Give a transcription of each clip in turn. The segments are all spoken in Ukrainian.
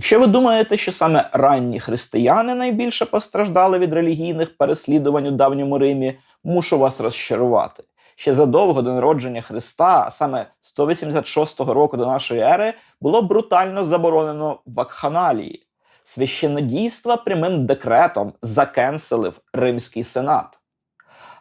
Якщо ви думаєте, що саме ранні християни найбільше постраждали від релігійних переслідувань у давньому Римі, мушу вас розчарувати. Ще задовго до народження Христа, а саме 186 року до нашої ери, було брутально заборонено вакханалії. Священнодійства прямим декретом закенселив Римський сенат.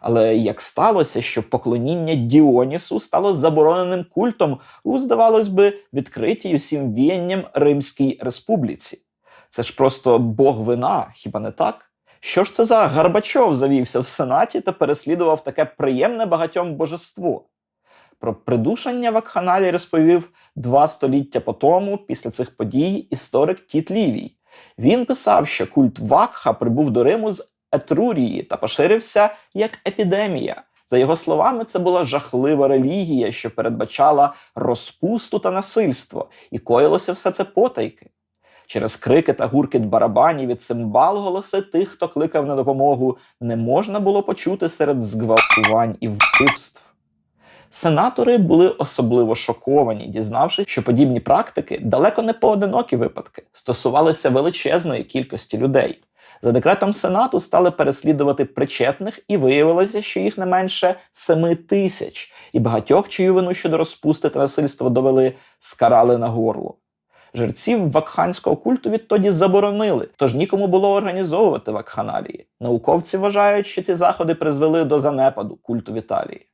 Але як сталося, що поклоніння Діонісу стало забороненим культом у, здавалось би, відкритій усім віянням Римській республіці? Це ж просто Бог вина, хіба не так? Що ж це за Гарбачов завівся в Сенаті та переслідував таке приємне багатьом божество? Про придушення вакханалії розповів два століття по тому, після цих подій, історик Тіт Лівій. Він писав, що культ Вакха прибув до Риму з Етрурії та поширився як епідемія. За його словами, це була жахлива релігія, що передбачала розпусту та насильство, і коїлося все це потайки. Через крики та гуркіт барабанів і цимбал голоси тих, хто кликав на допомогу, не можна було почути серед зґвалтувань і вбивств. Сенатори були особливо шоковані, дізнавшись, що подібні практики далеко не поодинокі випадки стосувалися величезної кількості людей. За декретом Сенату стали переслідувати причетних, і виявилося, що їх не менше семи тисяч, і багатьох, чию вину щодо розпусти та насильства довели, скарали на горло. Жерців вакханського культу відтоді заборонили, тож нікому було організовувати вакханалії. Науковці вважають, що ці заходи призвели до занепаду культу в Італії.